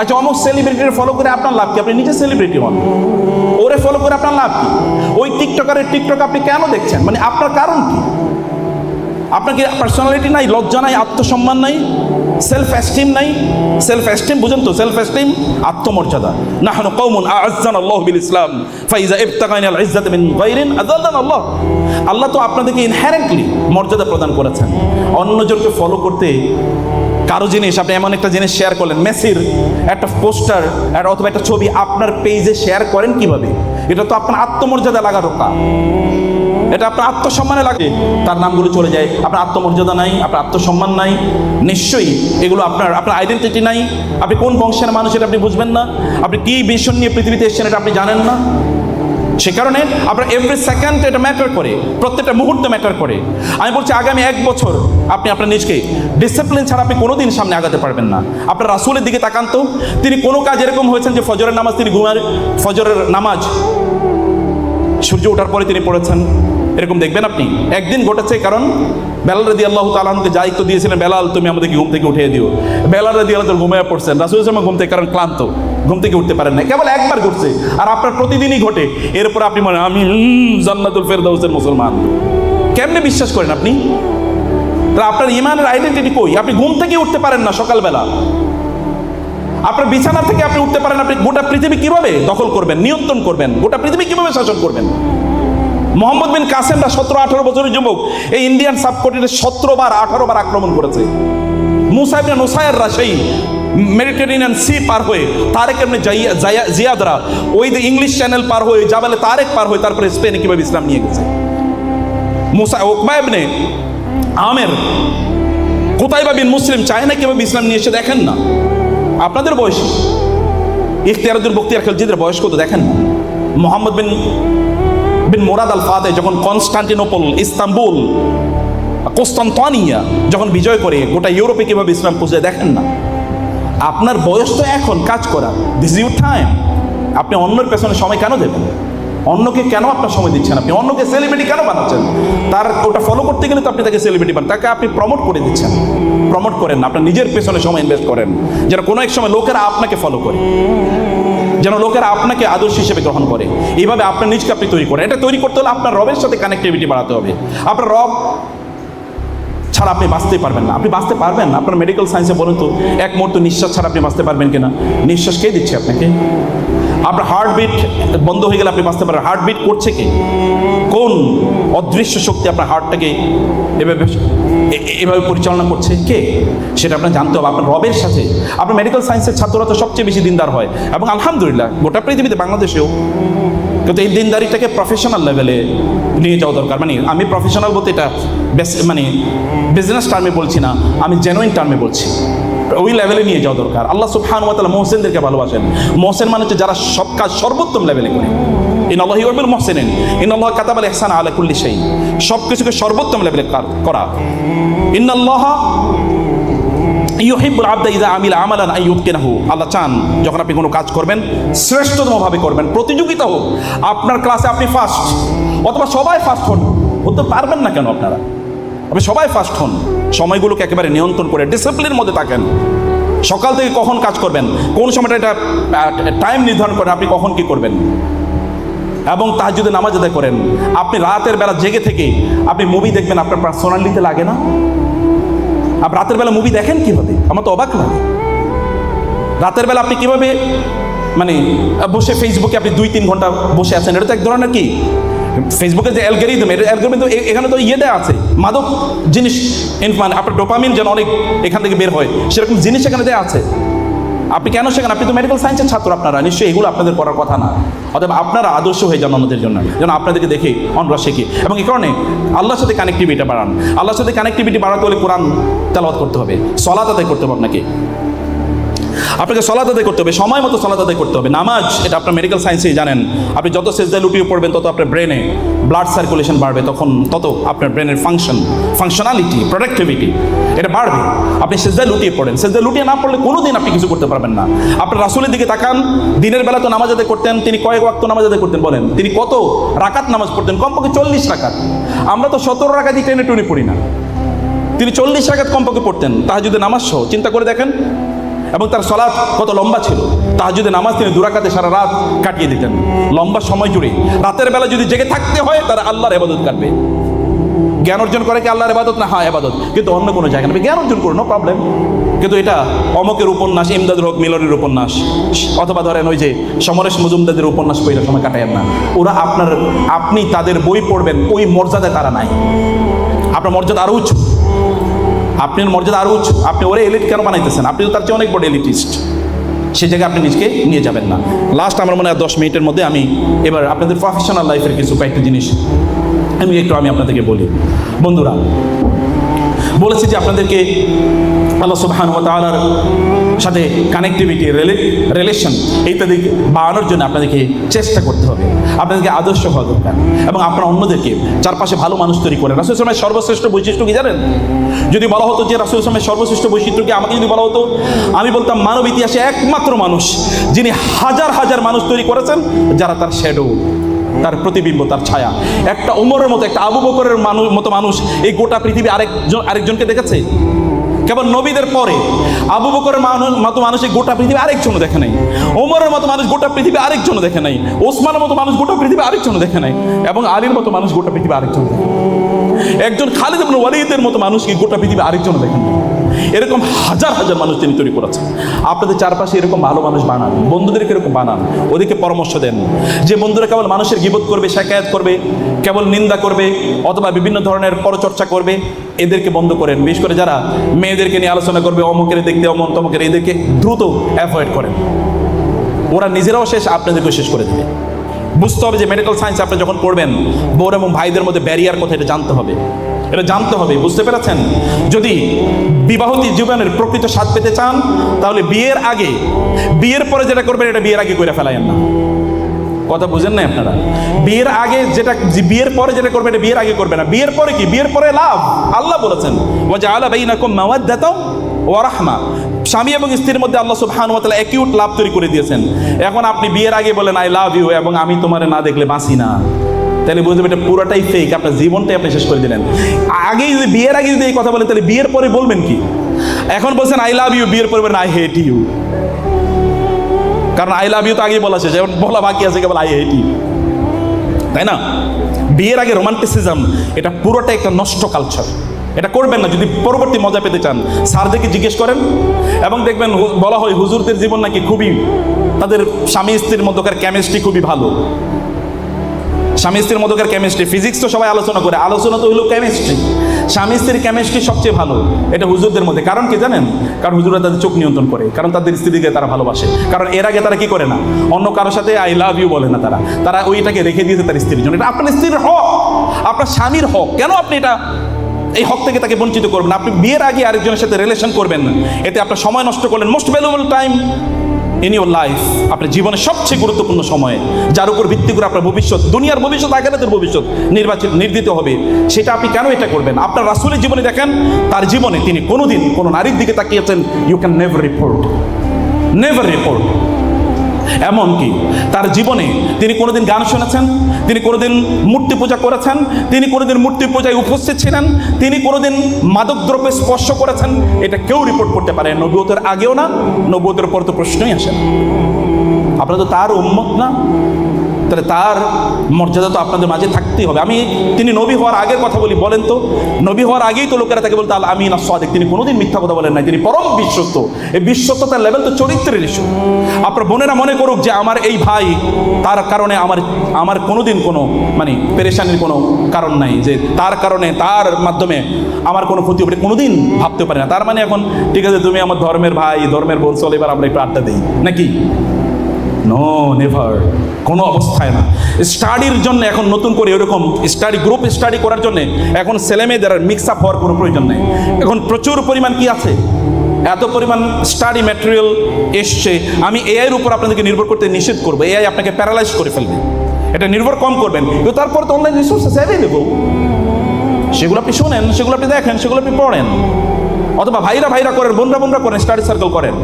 আচ্ছা অমুক সেলিব্রিটির ফলো করে আপনার লাভ কি? আপনি নিজে সেলিব্রিটি হন। ওরে ফলো করে আপনার লাভ কি? ওই টিকটকারের টিকটক আপনি কেন দেখছেন? মানে আপনার কারণ কি? আপনার কি পার্সোনালিটি নাই? লজ্জা নাই? আত্মসম্মান নাই? সেলফ এস্টিম নাই সেলফ এস্টিম বুঝেন তো সেলফ এস্টিম আত্মমর্যাদা। না নাহনু কওমুন আ'আজ্জানা আল্লাহু বিল ইসলাম ফাইজা ইবতাগাইনা আল ইজ্জাতা মিন গায়রিন আযাল্লানা আল্লাহ আল্লাহ তো আপনাদেরকে ইনহেরেন্টলি মর্যাদা প্রদান করেছেন। অন্যজনকে ফলো করতে কারও জিনিস, আপনি এমন একটা জিনিস শেয়ার করলেন, মেসির একটা পোস্টার অথবা একটা ছবি আপনার পেজে শেয়ার করেন কীভাবে? এটা তো আপনার আত্মমর্যাদা লাগা রোকা এটা আপনার আত্মসম্মানে লাগে। তার নামগুলো চলে যায়। আপনার আত্মমর্যাদা নাই, আপনার আত্মসম্মান নাই। নিশ্চয়ই এগুলো আপনার আপনার আইডেন্টিটি নাই। আপনি কোন বংশের মানুষ এটা আপনি বুঝবেন না। আপনি কি মিশন নিয়ে পৃথিবীতে এসেছেন এটা আপনি জানেন না। সে কারণে আপনার এভরি সেকেন্ড এটা ম্যাটার করে। প্রত্যেকটা মুহূর্তে ম্যাটার করে। আমি বলছি, আগামী এক বছর আপনি আপনার নিজকে ডিসিপ্লিন ছাড়া আপনি কোনোদিন সামনে আগাতে পারবেন না। আপনার রাসুলের দিকে তাকান তো। তিনি কোনো কাজ এরকম হয়েছেন যে ফজরের নামাজ তিনি ঘুমার ফজরের নামাজ সূর্য ওঠার পরে তিনি পড়েছেন। এরকম দেখবেন আপনি। একদিন ঘটেছে কারণ বেলাল রদি আল্লাহ তালাহকে দায়িত্ব দিয়েছিলেন, বেলাল, তুমি আমাদেরকে ঘুম থেকে উঠিয়ে দিও। বেলাল রদি আল্লাহ ঘুমিয়ে পড়ছেন। রাসুল ইসলাম ঘুম থেকে, কারণ ক্লান্ত, ঘুম থেকে উঠতে পারেন না কেবল একবার ঘটছে আর আপনার প্রতিদিনই ঘটে। এরপর আপনি মনে আমি জান্নাতুল ফেরদাউসের মুসলমান। কেমনে বিশ্বাস করেন আপনি? আপনার ইমানের আইডেন্টিটি কই? আপনি ঘুম থেকে উঠতে পারেন না সকালবেলা। আপনার বিছানা থেকে আপনি উঠতে পারেন, আপনি গোটা পৃথিবী কীভাবে দখল করবেন, নিয়ন্ত্রণ করবেন, গোটা পৃথিবী কীভাবে শাসন করবেন? মোহাম্মদ বিন কাসেমরা সতেরো আঠারো বছরের যুবক, এই ইন্ডিয়ান সাবকন্টিনেন্টে সতেরো বার আঠারো বার আক্রমণ করেছে। মুসাইবিন ওসায়েররা সেই মেডিটেরিয়ান সি পার হয়ে তারেক এমনি জিয়াদরা ওই যে ইংলিশ চ্যানেল পার হয়ে, জাবালে তারেক পার হয়ে তারপরে স্পেনে কীভাবে ইসলাম নিয়ে গেছে? মুসা ওকবা ইবনে আমের কোথায় বিন মুসলিম চায় না কীভাবে ইসলাম নিয়ে এসে দেখেন না? আপনাদের বয়স? ইখতিয়ারুদ্দিন বক্তিয়ার খেলজিদের বয়স কত? দেখেন না। মোহাম্মদ বিন বিন মোরাদ আল ফাতে যখন কনস্টান্টিনোপল, ইস্তাম্বুল, কোস্তান্তনিয়া যখন বিজয় করে, গোটা ইউরোপে কীভাবে ইসলাম পৌঁছে দেখেন না। আপনার বয়স তো এখন, কাজ করা দিস ইউর টাইম আপনি অন্যের পেছনে সময় কেন দেবেন? অন্যকে কেন আপনার সময় দিচ্ছেন আপনি? অন্যকে সেলিব্রিটি কেন বানাচ্ছেন? তার ওটা ফলো করতে গেলে তো আপনি তাকে সেলিব্রিটি বানান। তাকে আপনি প্রমোট করে দিচ্ছেন। প্রমোট করেন না, আপনার নিজের পেছনে সময় ইনভেস্ট করেন। যেন কোনো এক সময় লোকেরা আপনাকে ফলো করে। যেন লোকেরা আপনাকে আদর্শ হিসেবে গ্রহণ করে। এইভাবে আপনার নিজকে আপনি তৈরি করেন। এটা তৈরি করতে হলে আপনার রবের সাথে কানেক্টিভিটি বাড়াতে হবে। আপনার রব ছাড়া আপনি বাঁচতে পারবেন না। আপনি বাঁচতে পারবেন না। আপনার মেডিকেল সায়েন্সে বলুন তো, এক মুহূর্ত নিঃশ্বাস ছাড়া আপনি বাঁচতে পারবেন কিনা? নিঃশ্বাস কে দিচ্ছে আপনাকে? আপনার হার্টবিট বন্ধ হয়ে গেলে আপনি বাঁচতে পারেন। হার্টবিট করছে কে? কোন অদৃশ্য শক্তি আপনার হার্টটাকে এভাবে এভাবে পরিচালনা করছে কে? সেটা আপনার জানতে হবে। আপনার রবের সাথে। আপনার মেডিকেল সায়েন্সের ছাত্ররা তো সবচেয়ে বেশি দিনদার হয়। এবং আলহামদুলিল্লাহ, গোটা পৃথিবীতে বাংলাদেশেও। কিন্তু এই দিনদারিটাকে প্রফেশনাল লেভেলে নিয়ে যাওয়া দরকার। মানে আমি প্রফেশনাল বলতে এটা মানে বিজনেস টার্মে বলছি না, আমি জেনুইন টার্মে বলছি। ওই লেভেলে নিয়ে যাওয়া দরকার। আল্লাহ সুবহান ওয়া তাআলা মোহসেনদেরকে ভালোবাসেন। মোহসেন মানে হচ্ছে যারা সব কাজ সর্বোত্তম লেভেলে করে। In Allah ইউবিল মোহসেনেন। ইন আল্লাহ কাতাবাল ইহসান আলা কুল্লি শাই সব কিছুকে সর্বোত্তম লেভেলে করা ইন আল্লাহ ইউহিবুল আবদা ইদা আমিল আমালান আই ইউবকিনাহু আল্লাহ চান যখন আপনি কোনো কাজ করবেন, শ্রেষ্ঠতমভাবে করবেন, প্রতিযোগিতা হোক, আপনার ক্লাসে আপনি ফার্স্ট অথবা সবাই ফার্স্ট হন। হতে পারবেন না কেন আপনারা? আপনি সবাই ফার্স্ট হন। সময়গুলোকে একেবারে নিয়ন্ত্রণ করে ডিসিপ্লিনের মধ্যে থাকেন। সকাল থেকে কখন কাজ করবেন? কোন সময়টা এটা টাইম নির্ধারণ করেন আপনি কখন কি করবেন? এবং তার যদি নামাজ আদায় করেন। আপনি রাতের বেলা জেগে থেকে আপনি মুভি দেখবেন, আপনার পার্সোনালিতে লাগে না? আপনি রাতের বেলা মুভি দেখেন কীভাবে? আমার তো অবাক লাগে। রাতের বেলা আপনি কীভাবে মানে বসে ফেসবুকে আপনি দুই তিন ঘণ্টা বসে আছেন? এটা তো এক ধরনের কি? ফেসবুকে যে অ্যালগোরিদম এটা অ্যালগোরিদম এখানে তো ইয়েতে আছে, মাদক জিনিস মানে আপনার ডোপামিন যেন অনেক এখান থেকে বের হয়, সেরকম জিনিস এখানে আছে। আপনি কেন শেখেন আপনি তো মেডিকেল সায়েন্সের ছাত্র আপনারা, নিশ্চয়ই এগুলো আপনাদের করার কথা না। অতএব আপনারা আদর্শ হয়ে যান অন্যদের জন্য, যেন আপনাদেরকে দেখে অন্যরা শেখে। এবং এই কারণে আল্লাহর সাথে কানেক্টিভিটি বাড়ান। আল্লাহর সাথে কানেক্টিভিটি বাড়াতে হলে কোরআন তেলাওয়াত করতে হবে, সলাত আদায় করতে হবে আপনাকে। আপনাকে সলাত আদায় করতে হবে, সময় মতো সলাত আদায় করতে হবে। নামাজ, এটা আপনার মেডিকেল সায়েন্সেই জানেন। আপনি যত সেজদায় লুটিয়ে পড়বেন, তত আপনার ব্রেনে ব্লাড সার্কুলেশন বাড়বে, তখন তত আপনার ব্রেনের ফাংশন ফাংশনালিটি প্রোডাক্টিভিটি এটা বাড়বে। আপনি সেজদায় লুটিয়ে পড়েন। সেজদায় লুটিয়ে না পড়লে কোনো দিন আপনি কিছু করতে পারবেন না। আপনার রাসুলের দিকে তাকান, দিনের বেলা তো নামাজ আদায় করতেন, তিনি কয়েক ওয়াক্ত নামাজ আদায় করতেন বলেন, তিনি কত রাকাত নামাজ পড়তেন? কমপক্ষে চল্লিশ রাকাত। আমরা তো সতেরো রাকাতই টেনে টুনে পড়ি না। তিনি চল্লিশ রাকাত কমপক্ষে পড়তেন। তাহা যদি নামাজ সহ। চিন্তা করে দেখেন এবং তার সলাৎ কত লম্বা ছিল? তাহাজুদে নামাজ তিনি দুরাকাতে সারা রাত কাটিয়ে দিতেন। লম্বা সময় জুড়ে। রাতের বেলা যদি জেগে থাকতে হয়, তারা আল্লাহর এবাদত কাটবে। জ্ঞান অর্জন করে কি আল্লাহর এবাদত না হ্যাঁ এবাদত কিন্তু অন্য কোনো জায়গা নেবে জ্ঞান অর্জন করুন নো প্রবলেম কিন্তু এটা অমকের উপন্যাস, ইমদাদুল হক মিলনের উপন্যাস। অথবা ধরেন ওই যে সমরেশ মজুমদাদের উপন্যাস পড়ে সময় কাটায়েন না। ওরা আপনার, আপনি তাদের বই পড়বেন, ওই মর্যাদায় তারা নাই। আপনার মর্যাদা আরও উঁচু আপনার মর্যাদা আরও উচ্চ। আপনি ওরে এলিট কেন বানাইতেছেন? আপনি তো তার চেয়ে অনেক বড় এলিটিস্ট সেই জায়গায় আপনি নিজেকে নিয়ে যাবেন না। লাস্ট আমার মনে হয় দশ মিনিটের মধ্যে আমি এবার আপনাদের প্রফেশনাল লাইফের কিছু কয়েকটি জিনিস আমি একটু আমি আপনাদেরকে বলি। বন্ধুরা বলেছি যে আপনাদেরকে আল্লাহ সুবহান ও তাআলার সাথে কানেক্টিভিটি রিলেশন ইত্যাদি বাড়ানোর জন্য আপনাদেরকে চেষ্টা করতে হবে। আপনাদেরকে আদর্শ হওয়া দরকার। এবং আপনারা অন্যদেরকে চারপাশে ভালো মানুষ তৈরি করেন। রাসুল ইসলামের সর্বশ্রেষ্ঠ বৈশিষ্ট্য কি জানেন? যদি বলা হতো যে রাসুল ইসলামের সর্বশ্রেষ্ঠ বৈশিষ্ট্য কি আমাকে যদি বলা হতো? আমি বলতাম মানব ইতিহাসে একমাত্র মানুষ যিনি হাজার হাজার মানুষ তৈরি করেছেন, যারা তার শ্যাডো তার প্রতিবিম্ব, তার ছায়া। একটা উমরের মতো, একটা আবু বকরের মানুষ মতো মানুষ এই গোটা পৃথিবী আরেকজন, আরেকজনকে দেখেছে? কেবল নবীদের পরে আবু বকরের মানুষ মতো মানুষ এই গোটা পৃথিবী আরেকজনও দেখে নাই। ওমরের মতো মানুষ গোটা পৃথিবী আরেকজনও দেখে নাই। ওসমানের মতো মানুষ গোটা পৃথিবী আরেকজনও দেখে নাই। এবং আলীর মতো মানুষ গোটা পৃথিবী আরেকজন একজন খালিদ ওয়ালিদের মতো মানুষ মানুষকে গোটা পৃথিবী আরেকজনও দেখে নাই। এরকম হাজার হাজার মানুষ তিনি তৈরি করেছেন। আপনাদের চারপাশে এরকম ভালো মানুষ বানান, বন্ধুদেরকে এরকম বানান, ওদেরকে পরামর্শ দেন। যে বন্ধুরা কেবল মানুষের গিবত করবে শেখায়াত করবে, কেবল নিন্দা করবে, অথবা বিভিন্ন ধরনের পরচর্চা করবে, এদেরকে বন্ধ করেন। বিশেষ করে যারা মেয়েদেরকে নিয়ে আলোচনা করবে, অমুকের দেখতে অমন, তমুকের, এদেরকে দ্রুত অ্যাভয়েড করেন। ওরা নিজেরাও শেষ আপনাদেরকে শেষ করে দেবে। বুঝতে হবে যে মেডিকেল সায়েন্স আপনি যখন পড়বেন বোন এবং ভাইদের মধ্যে ব্যারিয়ার কথা এটা জানতে হবে। এটা জানতে হবে, বুঝতে পেরেছেন? যদি বিবাহতী জীবনের প্রকৃত স্বাদ পেতে চান, তাহলে বিয়ের আগে, বিয়ের পরে যেটা করবেন, এটা বিয়ের আগে করে ফেলাইয়েন না। কথা বুঝেন না আপনারা? বিয়ের আগে যেটা বিয়ের পরে যেটা করবে এটা বিয়ের আগে করবে না। বিয়ের পরে কি? বিয়ের পরে লাভ। আল্লাহ বলেছেন ওয়াজা আলা বাইনাকুম মাওয়াদ্দাতাও ওয়া রাহমা। স্বামী এবং স্ত্রীর মধ্যে আল্লাহ সুবহানাহু ওয়া তাআলা অ্যাকিউট লাভ তৈরি করে দিয়েছেন। এখন আপনি বিয়ের আগে বলেন, আই লাভ ইউ এবং আমি তোমারে না দেখলে বাঁচি না। তাহলে বুঝতে এটা পুরোটাই ফেক আপনার জীবনটাই আপনি শেষ করে দিলেন। আগেই যদি, বিয়ের আগে যদি এই কথা বলেন, তাহলে বিয়ের পরে বলবেন কি? এখন বলছেন আই লাভ ইউ বিয়ের পরে বলেন আই হেট ইউ কারণ আই লাভ ইউ তো আগেই বলা শেষ, এখন বলা বাকি আছে কেবল আই হেট ইউ তাই না? বিয়ের আগে রোমান্টিসিজম এটা পুরোটা একটা নষ্ট কালচার এটা করবেন না, যদি পরবর্তী মজা পেতে চান। স্যারদেরকে জিজ্ঞেস করেন, এবং দেখবেন বলা হয় হুজুরদের জীবন নাকি খুবই, তাদের স্বামী স্ত্রীর মধ্যকার কেমিস্ট্রি খুবই ভালো। স্বামী স্ত্রীর মধ্যকার কেমিস্ট্রি ফিজিক্স তো সবাই আলোচনা করে, আলোচনা তো হলো কেমিস্ট্রি স্বামী স্ত্রীর কেমিস্ট্রি সবচেয়ে ভালো, এটা হুজুরদের মধ্যে। কারণ কি জানেন? কারণ হুজুরা তাদের চোখ নিয়ন্ত্রণ করে, কারণ তাদের স্ত্রীকে তারা ভালোবাসে। কারণ এর আগে তারা কি করে না? অন্য কারোর সাথে আই লাভ ইউ বলে না তারা। তারা ওইটাকে রেখে দিয়েছে তার স্ত্রীর জন্য। এটা আপনার স্ত্রীর হক, আপনার স্বামীর হক। কেন আপনি এটা, এই হক থেকে তাকে বঞ্চিত করবেন আপনি বিয়ের আগে আরেকজনের সাথে রিলেশন করবেন না। এতে আপনার সময় নষ্ট করলেন। Most valuable time in your life আপনার জীবনের সবচেয়ে গুরুত্বপূর্ণ সময়ে, যার উপর ভিত্তি করে আপনার ভবিষ্যৎ, দুনিয়ার ভবিষ্যৎ আগামীদের ভবিষ্যৎ নির্বাচিত নির্দিত হবে। সেটা আপনি কেন এটা করবেন? আপনার রাসুলের জীবনে দেখেন, তার জীবনে তিনি কোনোদিন কোনো নারীর দিকে তাকিয়েছেন। You can never report never report এমনকি তার জীবনে তিনি কোনোদিন গান শুনেছেন, তিনি কোনোদিন মূর্তি পূজা করেছেন, তিনি কোনোদিন মূর্তি পূজায় উপস্থিত ছিলেন, তিনি কোনোদিন মাদকদ্রব্যে স্পর্শ করেছেন, এটা কেউ রিপোর্ট করতে পারে না। আগেও না, নবুয়তের পর তো প্রশ্নই আসে আপনারা তো তার উন্মত না তাহলে তার মর্যাদা তো আপনাদের মাঝে থাকতেই হবে। আমি, তিনি নবী হওয়ার আগের কথা বলি, বলেন তো, নবী হওয়ার আগেই তো লোকেরা তাকে বলতো, আল আমি না সাদেক। তিনি কোনোদিন মিথ্যা কথা বলেন নাই, তিনি পরম বিশ্বস্ত। এই বিশ্বস্ততার লেভেল তো চরিত্রের ইস্যু আপনার বোনেরা মনে করুক যে আমার এই ভাই, তার কারণে আমার আমার কোনোদিন কোনো মানে পেরেশানির কোনো কারণ নাই, যে তার কারণে, তার মাধ্যমে আমার কোনো ক্ষতি হবে কোনোদিন ভাবতে পারে না। তার মানে এখন, ঠিক আছে, তুমি আমার ধর্মের ভাই, ধর্মের বোন চলে এবার আমরা একটু আড্ডা দিই। নাকি? নো নেভার কোনো অবস্থায় না। স্টাডির জন্য এখন নতুন করে এরকম স্টাডি গ্রুপ স্টাডি করার জন্য এখন ছেলেমেয়েদের মিক্স আপ হওয়ার কোনো প্রয়োজন নেই। এখন প্রচুর পরিমাণ কি আছে? এত পরিমাণ স্টাডি ম্যাটেরিয়াল এসছে। আমি এআইয়ের উপর আপনাদেরকে নির্ভর করতে নিষেধ করব। এআই আপনাকে প্যারালাইজ করে ফেলবে। এটা নির্ভর কম করবেন। কিন্তু তারপর তো অনলাইন রিসোর্সেস অ্যাভেলেবল সেগুলো আপনি শোনেন, সেগুলো আপনি দেখেন, সেগুলো আপনি পড়েন। অথবা ভাইরা ভাইরা করেন, বোনরা বোনরা করেন স্টাডি সার্কেল করেন।